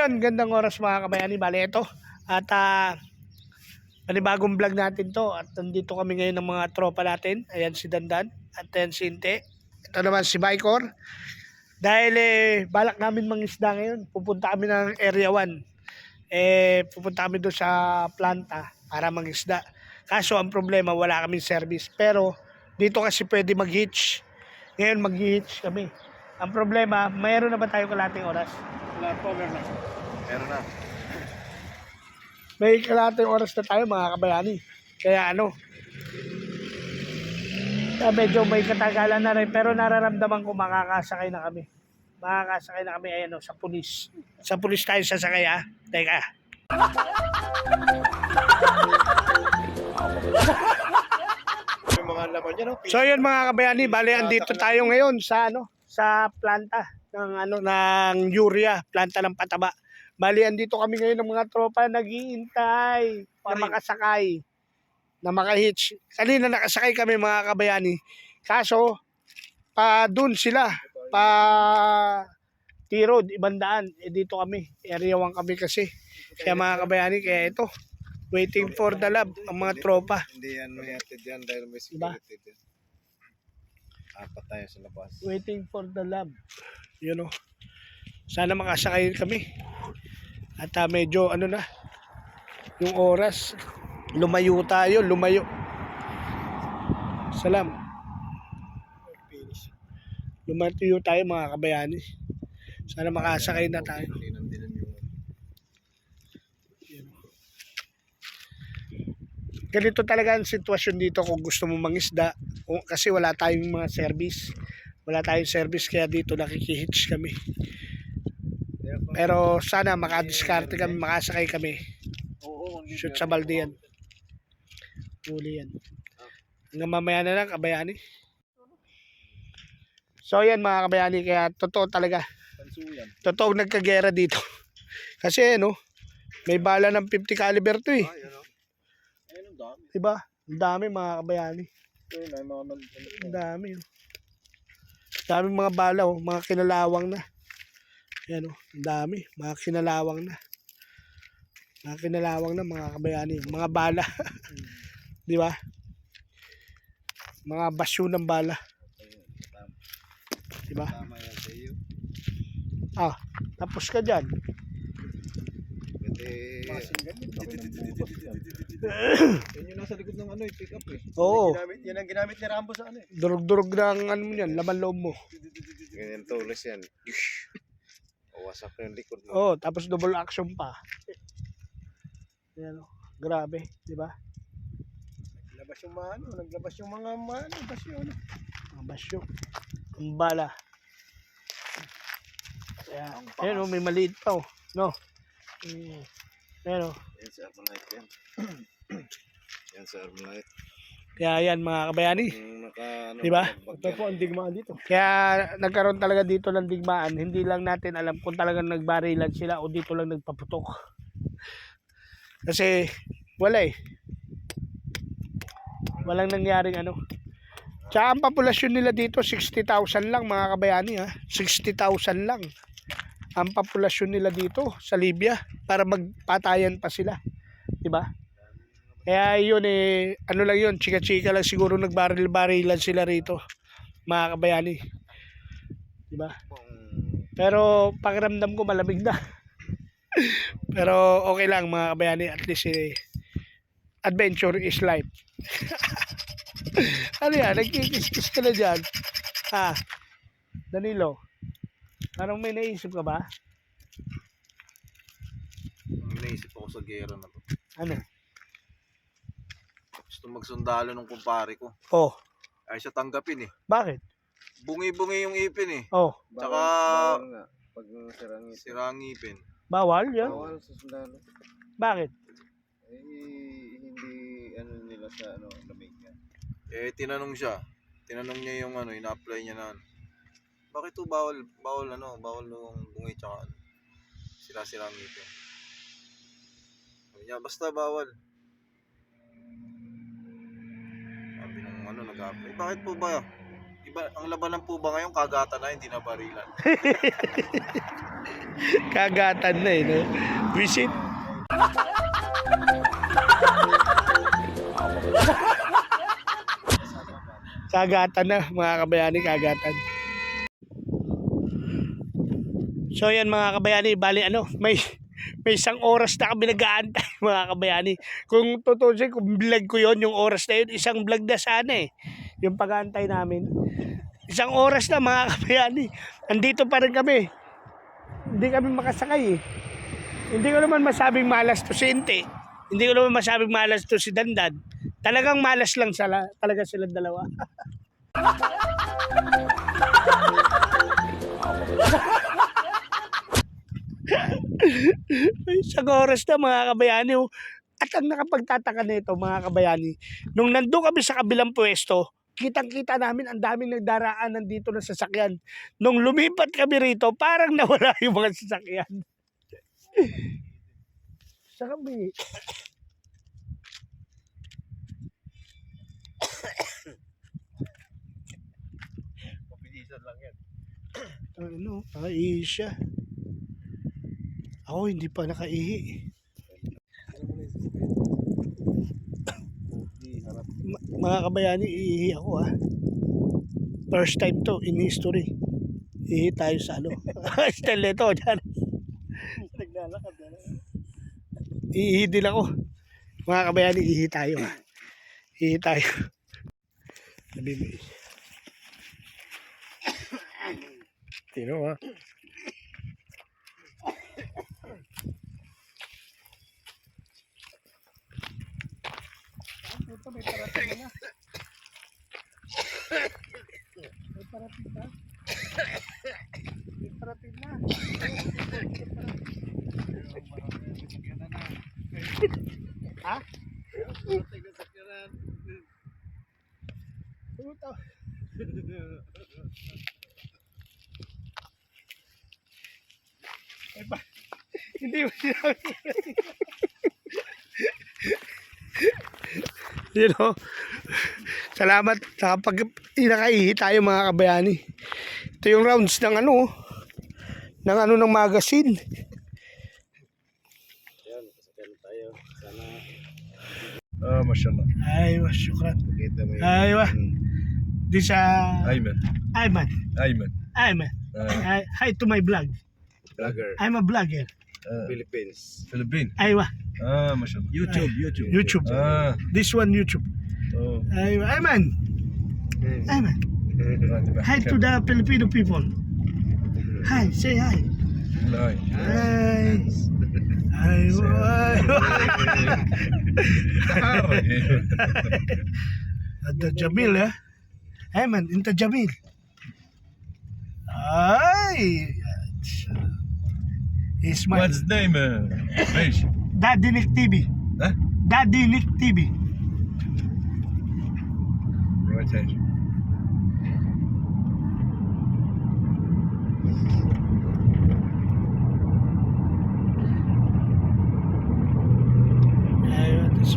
yun, gandang oras mga kabayani. Bale, ito. At ah, panibagong vlog natin to. At nandito kami ngayon ng mga tropa natin. Ayan si Dandan. At ayan si Inte. Ito naman si Bicor. Dahil eh, balak namin mangisda ngayon. Pupunta kami ng Area 1. Eh, pupunta kami doon sa planta para mangisda. Kaso ang problema, wala kaming service. Pero dito kasi pwede mag-hitch. Ngayon mag-hitch kami. Ang problema, mayroon na ba tayo kalating oras? Wala po, na. Meron na. May kalating oras na tayo mga kabayani. Kaya ano, kaya medyo may katagalan na rin. Pero nararamdaman ko makakasakay na kami. Makakasakay na kami ayan o, sa pulis. Sa pulis tayo sasakay ah. Teka. Yung mga laman niya, no? So yun mga kabayani, bali andito tayo ngayon sa ano, sa planta ng ano ng urea, planta ng pataba. Bali andito kami ngayon ng mga tropa naghihintay Parin. makasakay na makahitch. Kanina nakasakay kami mga kabayani. Kaso pa doon sila pa Tirod, ibang daan. Eh dito kami, area 1 kami kasi. Kaya mga kabayani, kaya ito, waiting for the lab, ang mga tropa. Hindi yan may atid yan dahil may Diba? security din. Apat tayo sa labas. waiting for the lab. You know. Sana makasakay kami. At ah, medyo ano na yung oras lumayo tayo, lumayo. Salam. Lumayo tayo mga kabayani. Sana makasakay na tayo. Ganito talaga ang sitwasyon dito kung gusto mo mangisda. Kasi wala tayong mga service. Wala tayong service kaya dito nakikihitch kami. Pero sana makadiskarte kami, makasakay kami. Shoot sa balde yan. Huli yan. Hanggang mamaya na lang, kabayani. So yan mga kabayani, kaya totoo talaga. Totoo nagkagera dito. Kasi ano, may bala ng 50 caliber to eh. Ah, yan o. Ayun ang dami. Diba? Ang dami mga kabayani. Ang dami oh. Dami mga bala oh, mga kinalawang na. Ayan oh, ang dami, mga kinalawang na. Mga kinalawang na mga kabayani, mga bala. Di ba? Mga basyo ng bala, di ba? Tama yan sa iyo. Ah, tapos ka diyan. Kasi... Yan yung nasa likod ng ano, eh, pick up eh. Oo. Yan, ang ginamit ni Rambo sa ano eh. Durug-durug ng ano mo yan, laman loob mo. Ganyan tulos yan. Wasak na yung likod mo. Oh, tapos double action pa. Ayan oh, grabe, di ba? Naglabas yung mga ano, naglabas yung mga mga ano, basyo ano. Mga basyo. Ang bala. Kaya, ayan oh, may maliit pa oh. No? Mm. Ayan oh. Yan sa Armalite yan. yan sa Armalite. Kaya yan mga kabayani. Naka ano, Di ba? Ito po ang digmaan dito. Kaya nagkaroon talaga dito ng digmaan. Hindi lang natin alam kung talagang nagbarilan sila o dito lang nagpaputok. Kasi wala eh. Walang nangyaring ano. Tsaka ang populasyon nila dito 60,000 lang mga kabayani ha. 60,000 lang ang populasyon nila dito sa Libya para magpatayan pa sila. 'Di ba? Kaya yun eh, ano lang yun, chika-chika lang siguro nagbaril-barilan sila rito mga kabayani. Diba? Pero pakiramdam ko malamig na. Pero okay lang mga kabayani, at least eh, adventure is life. ano yan, nagkikis-kis ka na dyan. Ha? Danilo, parang may naisip ka ba? May naisip ako sa gera na to. Ano? Gusto magsundalo ng kumpare ko. Oh, Ay siya tanggapin eh. bakit? Bungi-bungi yung ipin eh. Oh, Tsaka nga. Pag sirangit. sirang ipin. bawal yan? Bawal sa sundalo. Bakit? Eh, hindi ano nila sa ano, lamig yan. Eh tinanong siya. Tinanong niya yung ano, ina-apply niya na ano. Bakit to bawal, bawal ano, bawal yung bungi tsaka ano. Sira-sirang ipin. Sabi niya, basta bawal. Ano, nag-apply. Bakit po ba? Iba, ang labanan po ba ngayon, kagatan na, hindi na barilan. Kagatan na eh. No? Visit. Kagatan na mga kabayani, kagatan. So yan mga kabayani, bali ano, may may isang oras na kami nag-aantay mga kabayani. Kung tutusin, kung vlog ko yon yung oras na yun, isang vlog na sana eh. Yung pag-aantay namin. Isang oras na mga kabayani. Andito pa rin kami. Hindi kami makasakay eh. Hindi ko naman masabing malas to si Inte. Hindi ko naman masabing malas to si Dandan. Talagang malas lang sila, talaga silang dalawa. Isang oras na mga kabayani. At ang nakapagtataka nito mga kabayani, nung nandun kami sa kabilang pwesto, kitang-kita namin ang daming nagdaraan nandito na sasakyan. Nung lumipat kami rito, parang nawala yung mga sasakyan. sa kami. Mabilisan lang yan. Ano, nakaihi siya. Ako hindi pa nakaihi. Mga kabayani, iihi ako ah. First time to in history. Ihi tayo sa ano. Style nito, dyan. Naglalakad na Iihi din ako. Mga kabayani, ihi tayo ah. Ihi tayo. Sabi mo, Tino ah. May parating na. May parating na. May parating na. Ha? Puto. Eh, ba- Hindi mo sinabi. You know, salamat sa pag inakaihi tayo mga kabayani. Ito yung rounds ng ano, ng ano ng magazine. Yan, kasakyan tayo. Sana Ah, mashallah. Ay, syukran. Aywa. This uh, Ayman. Ayman. Ayman. Ayman. Hi, hi to my vlog. vlogger. I'm a Ah. Philippines. Philippines. Aywa. Ah, mashallah. YouTube, ah, YouTube. YouTube. Ah. This one YouTube. Oh. Aywa. Ayman. Ayman. Hi to the Filipino people. Hi, say hi. Hi. Hi. Aywa. Ada Jamil ya. Ayman, inta Jamil. Ay. Ismail. What's name? Uh, Fish. Daddy Nick TV. Huh? Daddy Nick TV. Right hand. Ayun, this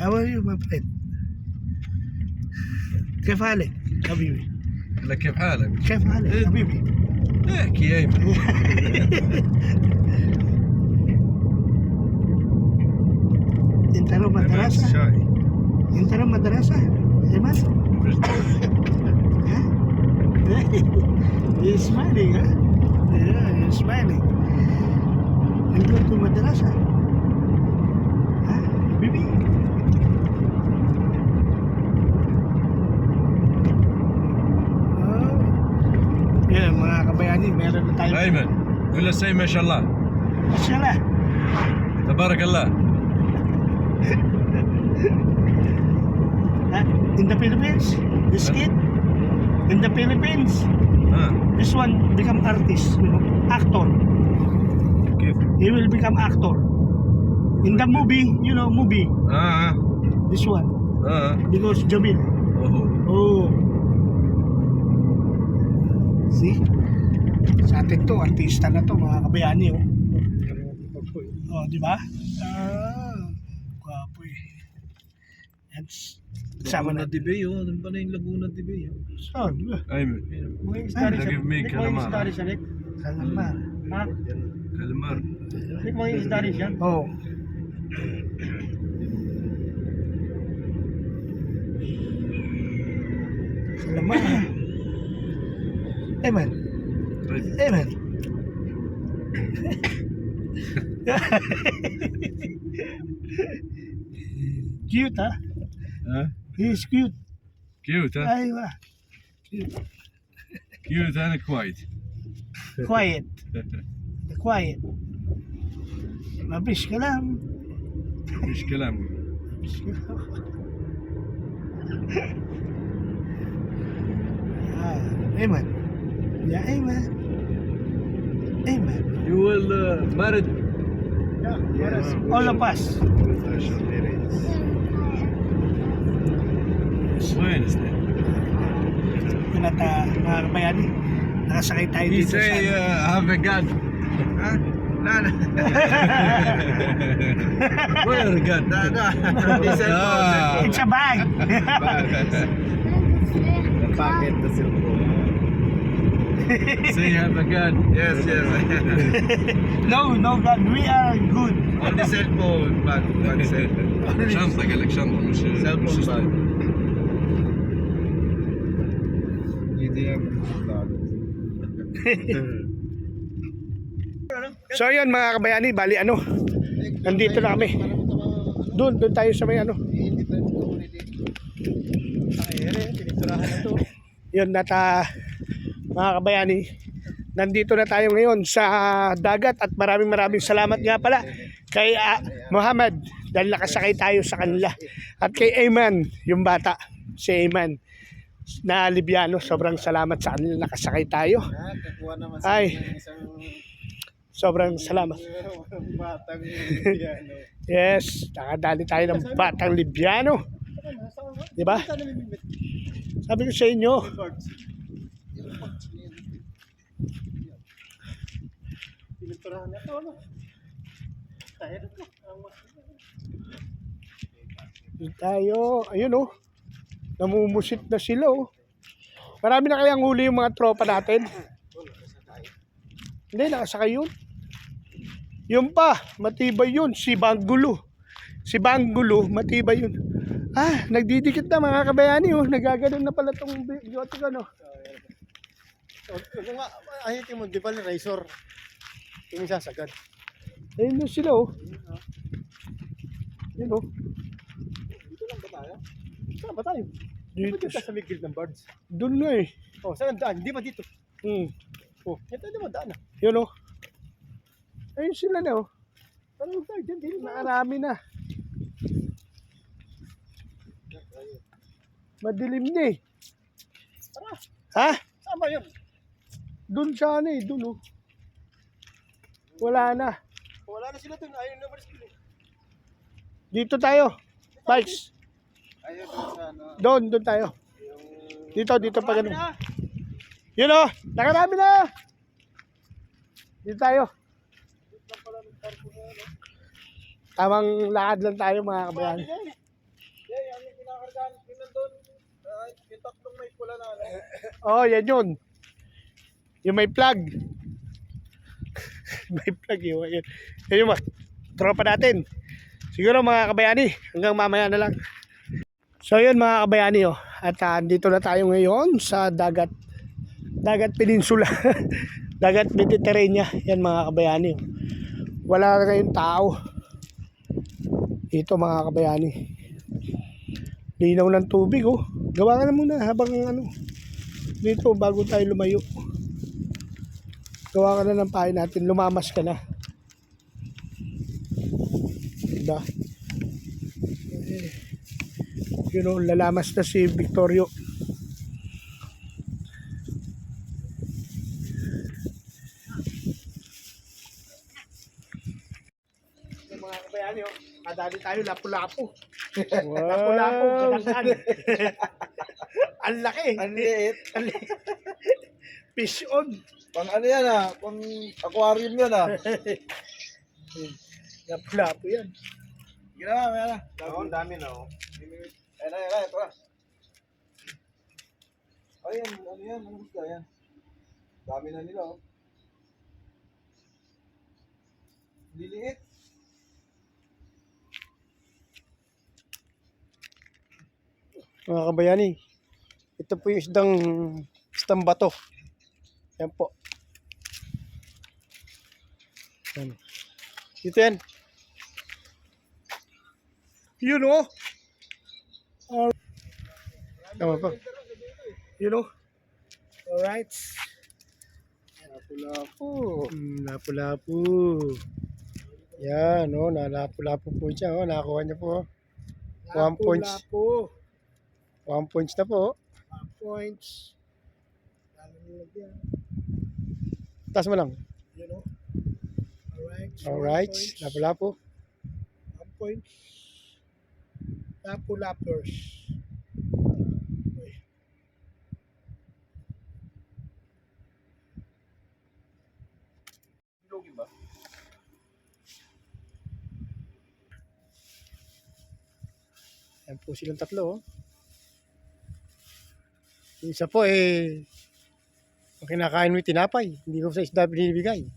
How are you, my friend? كيف حالك حبيبي؟ هلا كيف حالك؟ كيف حالك حبيبي؟ احكي يا ايمن انت له أيمن مدرسة؟ شاي انت له مدرسة؟ ايمن؟ ها؟ He's smiling, huh? Yeah, he's din, meron na tayo. Ayman, wala say mashallah. Mashallah. Tabarakallah. In the Philippines, this ano? kid, in the Philippines, huh? this one become artist, actor. Okay. He will become actor. In the movie, you know, movie. Ah. Uh -huh. This one. Ah. Uh -huh. Because Jamil. Oh. Oh. See? sa atin to artista na to mga kabayani oh, oh di ba? Ah gwapo eh. Yan sama na di ba yun oh. ano ba na yung Laguna oh? di ba yun saan ba? Ay may story sa may kalamar story sa Nick kalamar hmm. ha? Kalamar Nick mga story siya? Oh. Kalamar eh man Eman. cute ha? ها He's cute. كيوت ها ايوه كيوت انا كويت quiet. quiet. ما فيش كلام. مش كلام مفيش كلام. آه، ايمن يا ايمن Amen. You will uh, marry. Yeah, yes. All of us. Wednesday. Pinata, mga kabayan, nakasakay tayo He dito say, sa... Uh, have a God. Huh? No, no. Where God? No. He said, ah. no. It's a bag. bag. the pocket. See, have a gun. Yes, yes. no, no gun. We are good. Only cell phone, bag, bag cell. Şans da gerek şans olmuş. Cell phone bag. 7'ye So ayun mga kabayani, bali ano, nandito na kami. Doon, doon tayo sa may ano. Yun, nata mga kabayani nandito na tayo ngayon sa dagat at maraming maraming salamat nga pala kay ah, Muhammad dahil nakasakay tayo sa kanila. At kay Ayman yung bata si Ayman na Libyano sobrang salamat sa kanila nakasakay tayo. Ay. sobrang salamat. yes nakadali tayo ng batang Libyano. Di ba sabi ko sa inyo Pininturahan na ito, ano? Tayo na ito. Doon tayo, ayun oh. Namumusit na sila oh. Marami na kayang huli yung mga tropa natin. Hindi, nakasakay yun. Yun pa, matibay yun. Si Banggulo. Si Banggulo, matibay yun. Ah, nagdidikit na mga kabayani oh. Nagaganon na pala tong biotic ano. Ano nga, ahitin mo, di ba razor? Yung sasagad. Ayun na sila oh. Yun oh. Dito lang ba tayo? Saan ba tayo? Dito. dito sa may guild ng birds? Doon na eh. Oh, saan ang daan? Di ba dito? Hmm. Oh, tayo naman daan ah. Yun oh. Ayun sila na oh. Ano tayo dyan? Dito na. Nakarami na. Madilim na eh. Tara, Ha? saan ba yun? Doon sa ano eh, doon oh. Wala na. Wala na sila dun. Ayaw na dun. eh. Dito tayo. Bikes. Ayun, doon sa ano. Doon, doon tayo. Dito, dito pa ganun. Yun oh, nakarami na. Dito tayo. Tamang lakad lang tayo mga kabayan. Ano. Oh, yan yun. Yung may plug. may plug yun. Yun, yun yung mga tropa natin. Siguro mga kabayani, hanggang mamaya na lang. So yun mga kabayani oh. At ah, andito na tayo ngayon sa dagat dagat peninsula. dagat Mediterranean. Yan mga kabayani. oh. Wala kayong tao. Ito mga kabayani. Linaw ng tubig oh. Gawa ka na muna habang ano dito bago tayo lumayo. Gawa ka na ng pahay natin. Lumamas ka na. Diba? Yun o, lalamas na si Victorio. Mga kabayani, oh. Kadali tayo, lapu-lapu. Lapu-lapu, ganaan. Ang laki. Ang liit. Fish on. Pang ano yan ah, pang aquarium yan ah. Lapu-lapu yan. Ginawa, may na. Oo, ang dami na oh. Ayan na, ayan na, ito na. Ayun, ano yan, ano gusto yan? Dami na nila oh. Liliit. Mga kabayani, ito po yung isdang isdang bato. Yan po. Yan. Dito yan. Yun o. Tama pa. Yun o. Alright. Lapu-lapu. Mm, lapu-lapu. Yan, oh, nalapu-lapu po siya. Oh, nakakuha niya po. One points. Lapu-lapu. One points na po. One points. Lalo nilagyan. Taas mo lang. Yun o. Alright. Lapu-lapu. One points. Lapu-lapers. Uy. Lugin ba? Yan po silang tatlo. Oh. Yung isa po eh, ang kinakain mo yung tinapay. Hindi ko sa isda binibigay.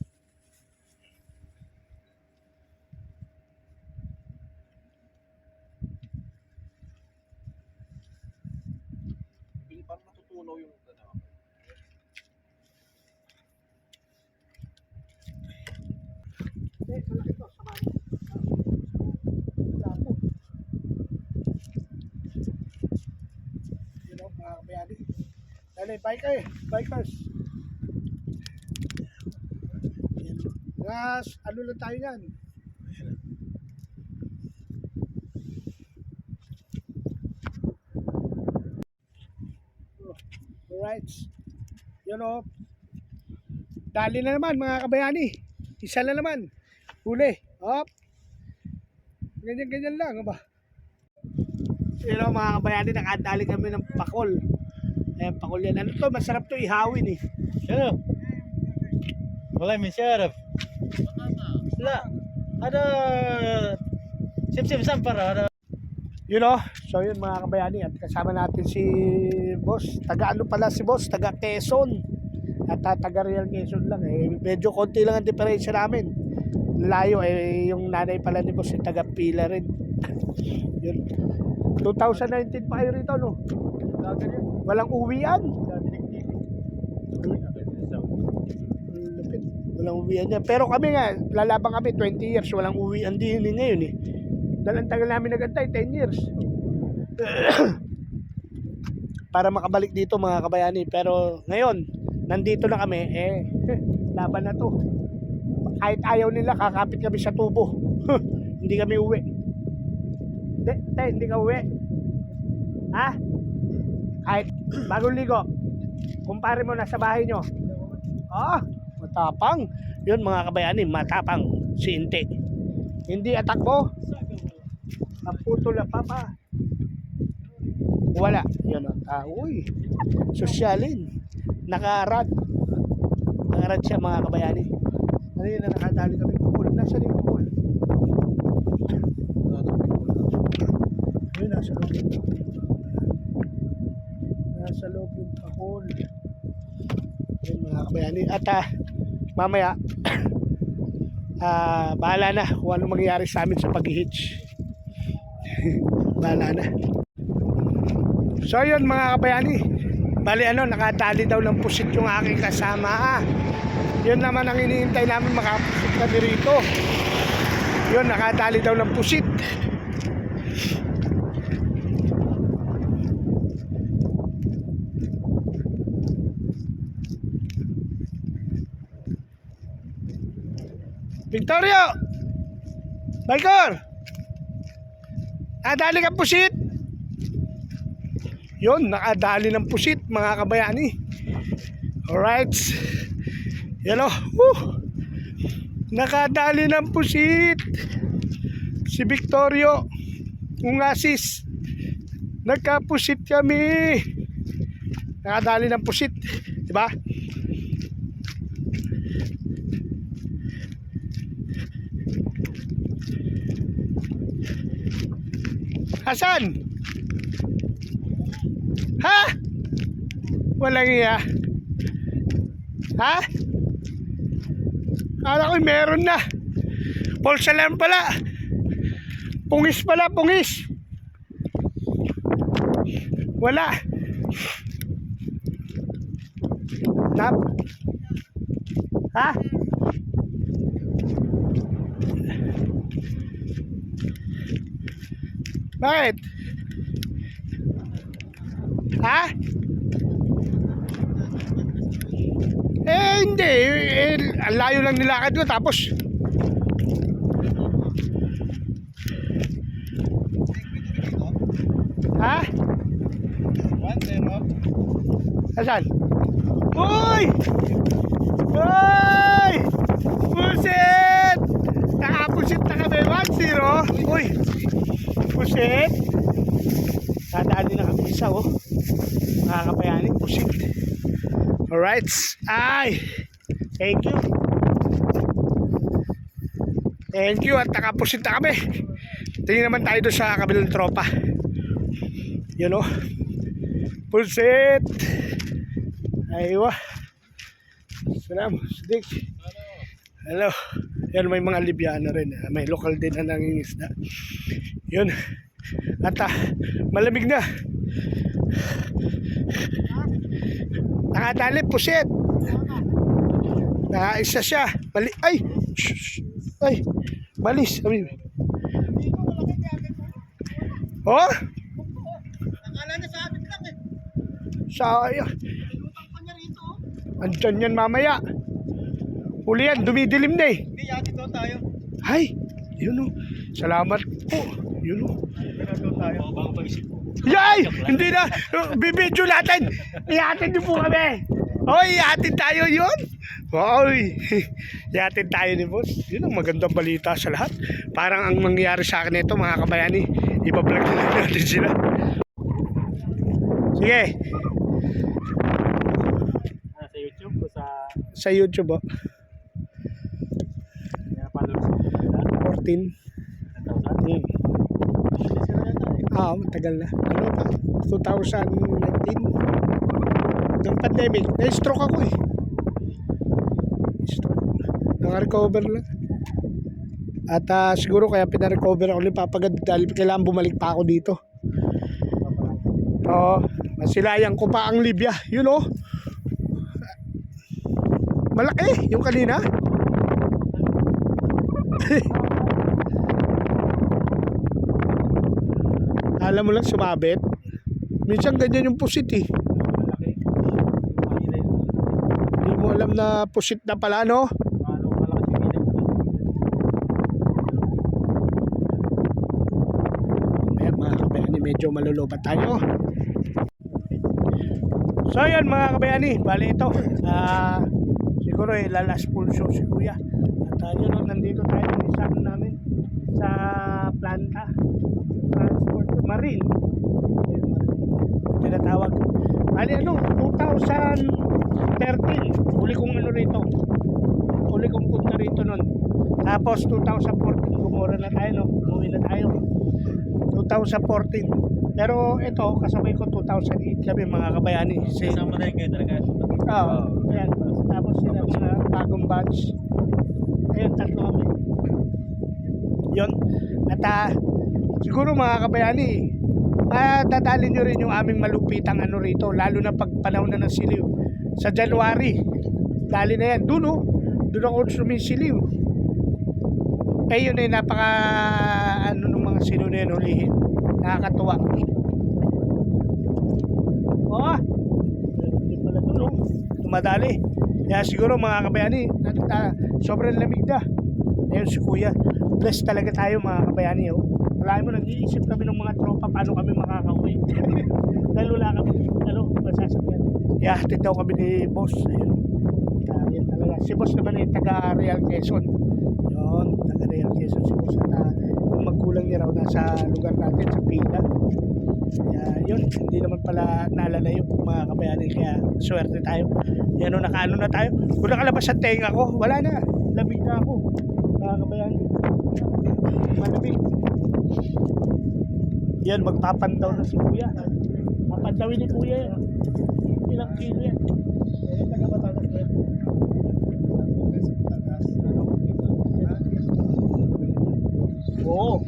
Hindi pa natutunaw yung ano. Eh, malaki to. Sama mo. Lapu. Yun o, mga kabayani. Dali, biker. Bikers. Gas, ano lang tayo yan? Alright. Yun o. Dali na naman mga kabayani. Isa na naman. Huli. Up. Ganyan-ganyan lang. Ba? Yun o mga kabayani. Nakadali kami ng pakol. Eh, Ayan, pakulyan. Ano to? Masarap to ihawin eh. Ano? Sarap. Wala, may sarap. Wala. Ada ano? sim-sim-sam para. Ada. You know, so yun mga kabayani at kasama natin si Boss. Taga ano pala si Boss? Taga Quezon. At ah, taga Real Quezon lang eh. Medyo konti lang ang diferensya namin. Layo eh yung nanay pala ni Boss yung taga Pila rin. yun. 2019 pa yun rito no? Walang uwian. Walang uwian yan. Pero kami nga, lalabang kami 20 years. Walang uwian din eh ngayon eh. Dahil ang tagal namin nagantay, 10 years. Para makabalik dito mga kabayani. Pero ngayon, nandito na kami, eh, laban na to. Kahit ayaw nila, kakapit kami sa tubo. hindi kami uwi. Hindi, hindi ka uwi. Ha? Kahit bagong ligo, kumpare mo na sa bahay nyo. Ah, matapang. Yun mga kabayani, matapang si Inte. Hindi atakbo. Ang puto lang papa. Wala. Yun o. Ah, uy. Sosyalin. Nakarad. Nakarad siya mga kabayani. Ano yun na nakadali kami pukul. Nasa yung pukul? Ayun, nasa loob yung pukul. Nasa loob yung pukul. Kabayani. At ah, mamaya, ah, bahala na kung ano mangyayari sa amin sa pag-hitch. bahala na. So yun mga kabayani. Bali ano, nakatali daw ng pusit yung aking kasama. Yun naman ang iniintay namin makapusit kami rito. Yun, nakatali daw ng pusit. Victorio! Baikor! Nadali ka pusit! Yun, nakadali ng pusit mga kabayani. Alright. Yan o. Woo! Nakadali ng pusit. Si Victorio. Ungasis. Nagkapusit kami. Nakadali ng pusit. Diba? Hasan! Ha? Walang iya. Ha? Kala ko meron na. Pulsa lang pala. Pungis pala, pungis. Wala. Nap. Ha? Bakit? Ha? Eh, hindi. Eh, layo lang nilakad ko tapos. Ha? Asan? Uy! Uy! Pusit! Nakapusit na kami. 1-0. Uy! Pusit! Dadali na kami isa, oh. Nakakabayani, pusit. Alright. Ay! Thank you. Thank you at nakapusit na kami. Tingin naman tayo doon sa kabilang tropa. Yun, oh. Pusit! Aywa. Salam, Sidik. Hello. Yan may mga Libyano rin. May lokal din na nangingisda. Yun. At ah, malamig na. Nakadali, pusit. Nakaisa siya. Mali ay! Ay! Balis. Oh? Akala niya sa amin lang eh. Rito. oh. Andyan yan mamaya. Huli yan, dumidilim na eh. Hindi, yati doon tayo. Ay, yun o. Salamat po. Yun o. Tayo. Bago pag-isip ko. Yay! Hindi na. Bibidyo natin. Ihatid niyo po kami. Oy, ihatid tayo yun. Oy, ihatid tayo ni boss. Yun ang magandang balita sa lahat. Parang ang mangyayari sa akin nito, mga kabayani, ibablog na natin sila. Sige, Sa YouTube ko sa sa YouTube oh. followers 14. Hmm. Ah, matagal na. Ano pa? 2019. Ng pandemic. Na-stroke ako eh. Stroke. Naka-recover lang. At ah, siguro kaya pina-recover ako ulit papagad dahil kailangan bumalik pa ako dito. Oo. Masilayan ko pa ang Libya. Yun oh. Malaki yung kanina. Alam mo lang sumabit. Minsan ganyan yung pusit eh. Hindi mo alam na pusit na pala no? Ayan mga kabayani, medyo malulubat tayo. So yan mga kabayani, bali ito. Ah, siguro eh, lalas pulso si kuya. At uh, yun, oh, nandito tayo isang namin sa planta. Marine. Tinatawag. Bali ano, 2013. Huli kong ano rito. Huli kong punta rito nun. Tapos 2014, gumura na tayo, no? Umuwi na tayo. 2014. Pero ito, kasabay ko 2008 kami mga kabayani. Si, Kasama na rin kayo talaga. Oo. Ayan. Tapos sila mga bagong batch. Ayun, tatlo kami. Yun. At ah, siguro mga kabayani, ah, dadalhin nyo rin yung aming malupitang ano rito, lalo na pag panahon na ng siliw. Sa January, dali na yan. Oh, doon ako sumisiliw. Eh yun eh, napaka ano ng mga siliw na yan hulihin. Nakakatuwa. Oh. Tumadali. Kaya siguro mga kabayani, ah, sobrang lamig na. Ayun si Kuya. Blessed talaga tayo mga kabayani. Oh. Wala mo, nag-iisip kami ng mga tropa paano kami makakauwi. Dahil wala kami, ano, masasakyan. Ihahatid daw kami ni boss. Ayun. Uh, yan talaga. Si boss naman ay taga Real Quezon. Yun, taga Real Quezon si boss. At uh, yung magkulang niya raw nasa lugar natin, sa Pila. Kaya yun, hindi naman pala nalalayo mga kabayani. Kaya swerte tayo. Yan o, nakaano na tayo. Kung nakalabas ang tenga ko, wala na. Lamig na ako. Mga kabayani. Malamig. Yan, magpapandaw na si Kuya. Papandawin ni Kuya yan. Ilang kilo yan. Oo.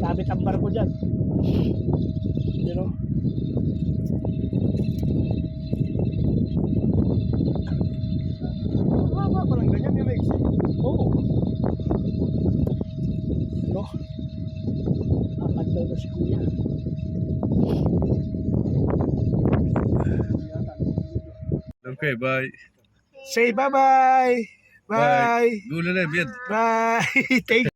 Sabit ang barko dyan. You know? Mababa pa lang ganyan, yung maiksi. Oo. No? Papandaw na si Kuya. Okay, bye. Say bye-bye! Bye! Biyad. Bye! Thank